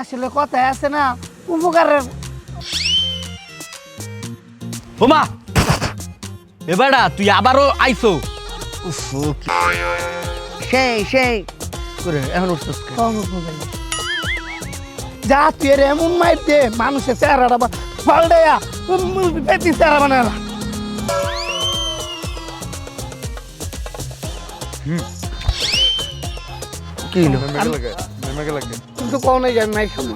আসলে কথায় আছে না উপকারের বোমা এবারা তুই আবারও আইছো। সেই সেই। করে এখন উঠছিস যা তুই এর এমন মাইর দে মানুষের চেহারাটা পাল্টাইয়া পেতি চেহারা বানালা কি হলো? কিন্তু কোন যায় মাইর খাব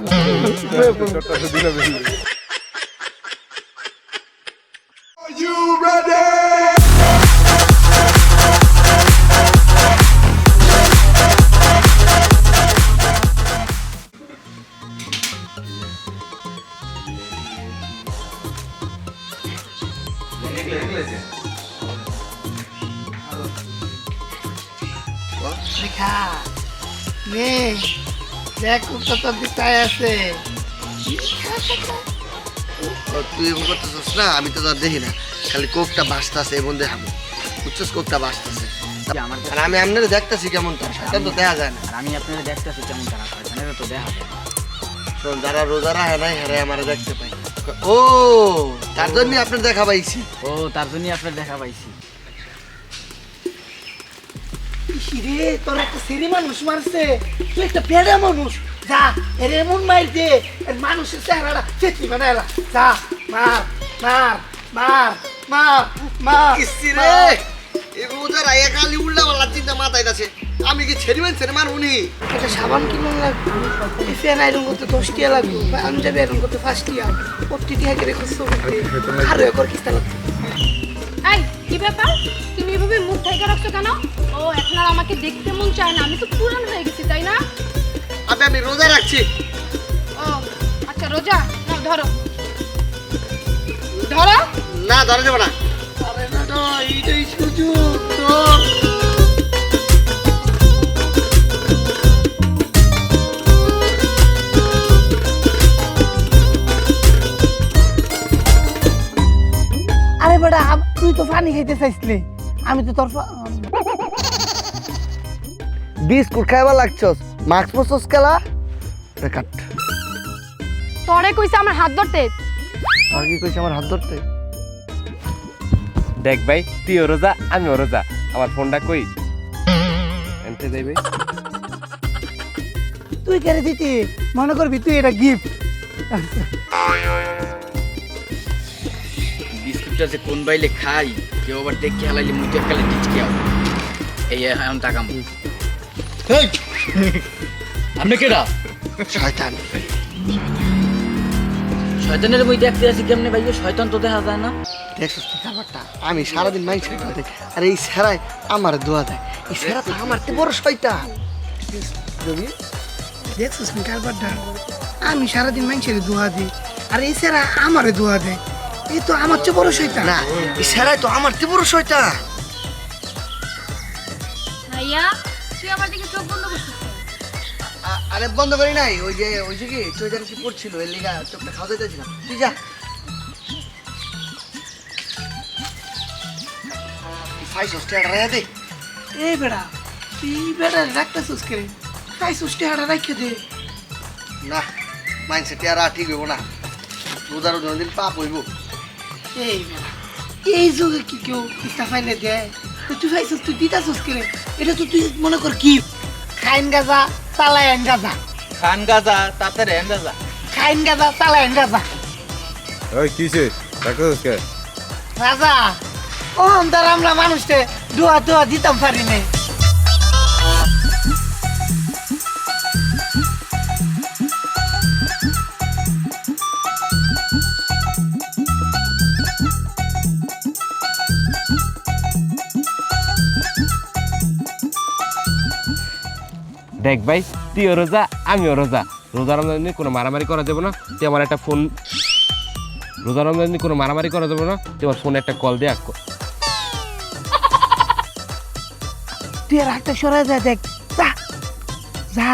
শেখা নে দেখ কুত্তা তোর দিকটায় আছে। ও, তুই এমন করতেছিস না আমি তো তার দেখি না। খালি কোকটা বাঁচতেছে এবং দেখাবো। বুঝছিস কোকটা বাঁচতেছে? আর আমি আপনারা দেখতেছি কেমন তার সেটা তো দেখা যায় না। আর আমি আপনাদের দেখতেছি কেমন তারা তো দেখা যায় শোন যারা রোজা রাখে নাই হেরে আমার দেখতে পাই ও তার জন্য আপনার দেখা পাইছি। ও তার জন্যই আপনার দেখা পাইছি। রে তোর একটা সিরি মানুষ মারছে। তুই একটা পেড়া মানুষ। যা এর এমন মাইর দে। এর মানুষের চেহারাটা চেতি বানাইলা যা মার মার মার মার মার রে। এই রোজা রাইয়া খালি উল্টা পাল্লা চিন্তা মাথায় আছে। আমি কি ছেড়ে মানছে মার উনি একটা সাবান কিনো লাগবে ফ্যান আইরন করতে দশ টিয়া লাগবে। পাঞ্জাবি আইরন করতে পাঁচ টিয়া। প্রতি টিয়া করে খরচ একর কিস্তা লাগবে। ব্যাপার? তুমি এভাবে মুখ ঢেকে রাখছো কেন? ও এখন আর আমাকে দেখতে মন চায় না। আমি তো পুরান হয়ে গেছি তাই না? আমি আমি রোজা রাখছি। ও আচ্ছা রোজা? নাও ধরো। ধরো? না ধরা যাবে না। আরে না না এইটাই সুযোগ তোর তুই তো পানি খাইতে চাইছিলি। আমি তো তোর বিস্কুট খাইবার লাগছস মাস্ক পরছস খেলা কাট। তরে কইছে আমার হাত ধরতে। আর কি কইছে আমার হাত ধরতে? দেখ ভাই তুইও রোজা আমিও রোজা। আমার ফোনটা কই? এনতে যাই ভাই। তুই কেড়ে দিতি? মনে করবি তুই এটা গিফট বিস্কুটটা যে কোন বাইলে খাই কেউ আবার দেখে হেলাইলে মুখে খেলে টিচকে আও এই এখন তাকাম আপনি কেডা? শয়তান। শয়তানের বই দেখতে আছি কেমনে ভাই? শয়তান তো দেখা যায় না। দেখছস কি ব্যাপারটা আমি সারাদিন মাইন্ড সেট করে আর এই সেরাই আমার দোয়া দেয়। এই সেরা তো আমার তে বড় শয়তান। দেখছিস নি কারবারটা? আমি সারাদিন মানুষের দোয়া দিই আর এই স্যারা আমারে দোয়া দেয়। এই তো আমার চেয়ে বড় শৈতান না এই সেরাই তো আমার তে বড় শয়তান। ভাইয়া তুই আমার দিকে চোখ বন্ধ করছিস আরে বন্ধ করি নাই ওই যে ওই যে কি চৈতান কি পড়ছিল এর লিগা চোখটা খাওয়া যাচ্ছিলাম তুই যা। ফাইস হোস্টেল রে দে। এই বেড়া তুই বেড়া রাখতেছিস কে খাই সুষ্টি হাড়া রাখে দে। না মাইন্ডসেট আর ঠিক হইব না। রোজার দিন পাপ হইব। এই এই যুগে কি কেউ ইস্তা ফাইলে দেয় তো তুই খাইছিস তুই দিতাছিস কে এটা তো তুই মনে কর কি খাইন গাজা চালাইন গাজা খান গাজা তাতে রেন গাজা খাইন গাজা চালাইন গাজা ওই কিসে রাখছিস কে রাজা ও আমরা আমরা মানুষকে দোয়া দোয়া দিতাম পারি নাই দেখ ভাই তুইও রোজা আমিও রোজা। রোজা রমজান কোনো মারামারি করা যাবে না তুই আমার একটা ফোন রোজা রমজান কোনো মারামারি করা যাবে না তুই আমার ফোনে একটা কল দেয়া তুই আর হাতটা সরাই যায় দেখ। যা। যা।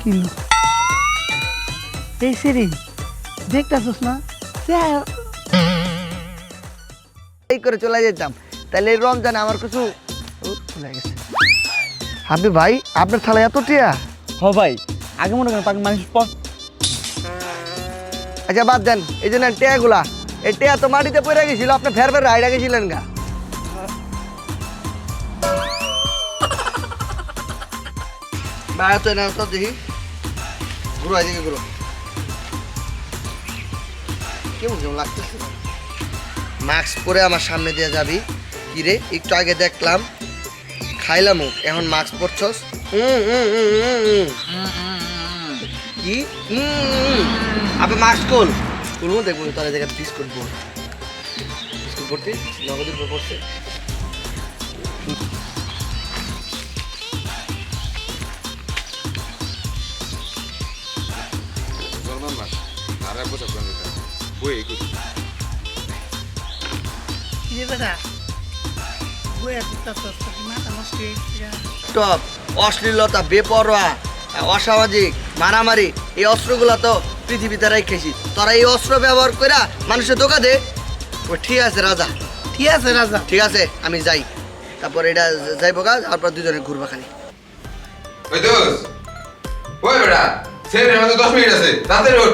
কিলো এই সেরি দেখতাছিস না? এই করে চলে যেতাম। তাহলে এই রমজানে আমার কিছু চলে গেছে। হাবি ভাই আপনার থালা এত টিয়া হ ভাই আগে মনে করেন পাক মানুষ আচ্ছা বাদ দেন এই যে নেন টেয়াগুলা। এই টেয়া তো মাটিতে পড়ে গেছিল আপনি ফের ফের রাইডা গেছিলেন গা। বাইরে তো না তো দেখি। ঘুরো এদিকে ঘুরো। কেমন কেমন লাগতেছে? মাস্ক পরে আমার সামনে দিয়ে যাবি। কি রে একটু আগে দেখলাম খাইলাম এখন মাস্ক পরছস? হুম হুম হুম হুম হুম কি? আপনি মাস্ক খোল খুলবো দেখব তোর জায়গায় বিস্কুট বোর্ড বিস্কুট ভর্তি নগদের উপর পড়ছে কি রে বেটা বইয়া দিতাছ মাথা নষ্ট গেছে। টপ অশ্লীলতা বেপরোয়া অসামাজিক মারামারি এই অস্ত্রগুলো তো পৃথিবীতে রেখেছি তোরা এই অস্ত্র ব্যবহার করে মানুষের দোকা দে। ও ঠিক আছে রাজা। ঠিক আছে রাজা। ঠিক আছে আমি যাই। তারপর এটা যাইবো গা তারপর দুজনে ঘুরবা খানি ওই দোষ ওই বেটা ছেলে আমাদের দশ মিনিট আছে তাড়াতাড়ি ওঠ।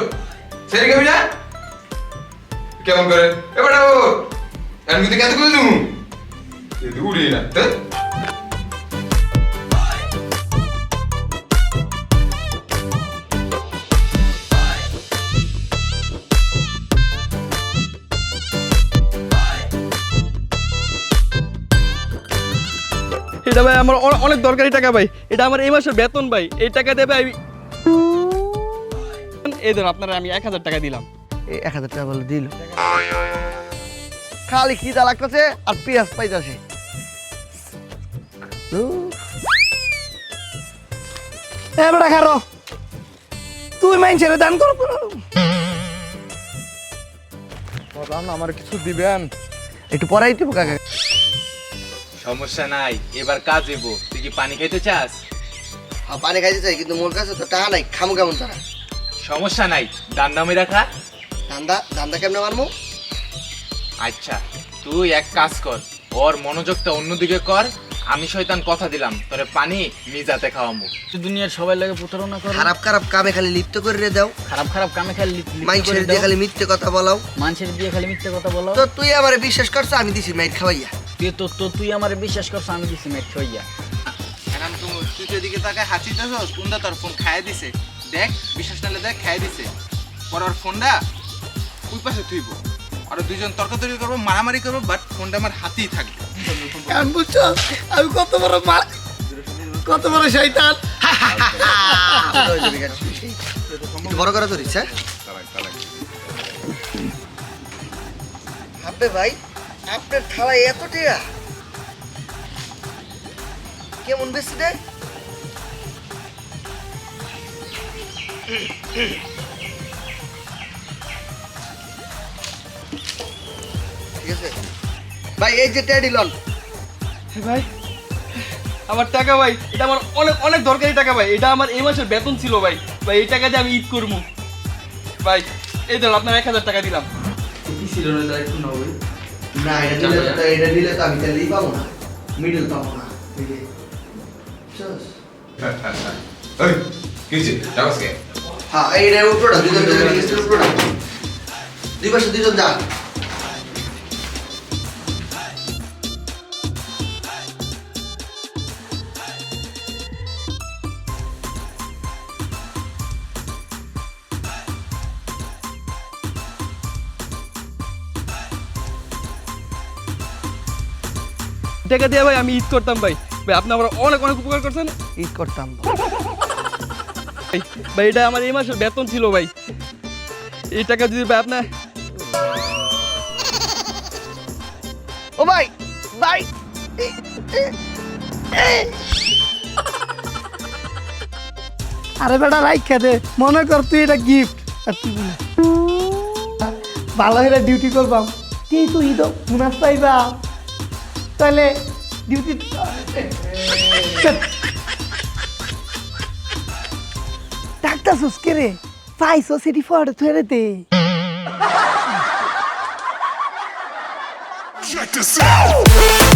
ছেলে খাবি না কেমন করে? এ বেটা ও আমি কিন্তু কেন করে দিমু উড়ি এটা ভাই আমার অনেক দরকারি টাকা ভাই। এটা আমার এই মাসের বেতন ভাই। এই টাকা দেবে আমি এই ধর আপনারা আমি এক হাজার টাকা দিলাম। এই এক হাজার টাকা বলে দিল। খালি খিদা লাগতেছে আর পেঁয়াজ পাইতেছে। এ বেটা খারো। তুই মাইনছেন দান কর। আমার কিছু দিবেন? একটু পরাই দিব কাকা। সমস্যা নাই এবার কাজ এবো তুই কি পানি খাইতে চাস? হ্যাঁ, পানি খাইতে চাই কিন্তু মোর কাছে তো টাকা নাই খামু কেমন তারা? সমস্যা নাই ডান নামে রাখা ধান্দা ধান্দা কেমনে মারমু? আচ্ছা তুই এক কাজ কর ওর মনোযোগটা অন্যদিকে কর আমি শয়তান কথা দিলাম। তোরে পানি মিজাতে খাওয়াবো দুনিয়ার সবাই লাগে প্রতারণা করে। খারাপ খারাপ কামে খালি লিপ্ত করে রে দাও। খারাপ খারাপ কামে খালি লিপ্ত দাও। দিয়ে খালি মিথ্যে কথা বলাও। মানুষের দিয়ে খালি মিথ্যে কথা বলাও। তো তুই আমারে বিশ্বাস করছ আমি দিছি মাইট খাওয়াইয়া। তুই তো তো তুই আমার বিশ্বাস করছ আমি দিছি মেট হইয়া এখন তুই তুই তো এদিকে তাকায় হাসিতেছস কোনটা তোর ফোন খায় দিছে। দেখ বিশ্বাস নালে দেখ খায় দিছে। পর ওর ফোনটা ওই পাশে থুইব। আর দুইজন তর্কাতর্কি করব মারামারি করব বাট ফোনটা আমার হাতেই থাকবে। কারণ বুঝছ আমি কত বড় মা কত বড় শয়তান। একটু বড় করে ধরিস হ্যাঁ? হাব্বে ভাই আপনার থালায় এত টেয়া। কেমন বেশি দেয়? ভাই এই যে টেডি লন ভাই আমার টাকা ভাই এটা আমার অনেক অনেক দরকারি টাকা ভাই। এটা আমার এই মাসের বেতন ছিল ভাই। ভাই এই টাকা দিয়ে আমি ঈদ করব। ভাই এই ধর আপনার এক হাজার টাকা দিলাম। না এটা দিলে তো এটা দিলে তো আমি তাহলেই পাবো না। মিডল পাবো না কি যাবাস কে হ্যাঁ এইটা উপরটা দুজন দুজন দুই পাশে দুজন যা টাকা দিয়ে ভাই আমি ঈদ করতাম ভাই। ভাই আপনি আমার অনেক অনেক উপকার করছেন। ঈদ করতাম। ভাই ভাই এটা আমার এই মাসের বেতন ছিল ভাই। এই টাকা যদি ভাই আপনার ও ভাই ভাই আরে বেটা রাইখা দে। মনে কর তুই এটা গিফট আর তুই বলে ভালো হলে ডিউটি করবাম। তুই তুই তো মুনাস পাইবা তাহলে ডিউটি ডাক্তার সুস্কে রে পাইছো সেটি ফটো থুয়ে দে Check this out.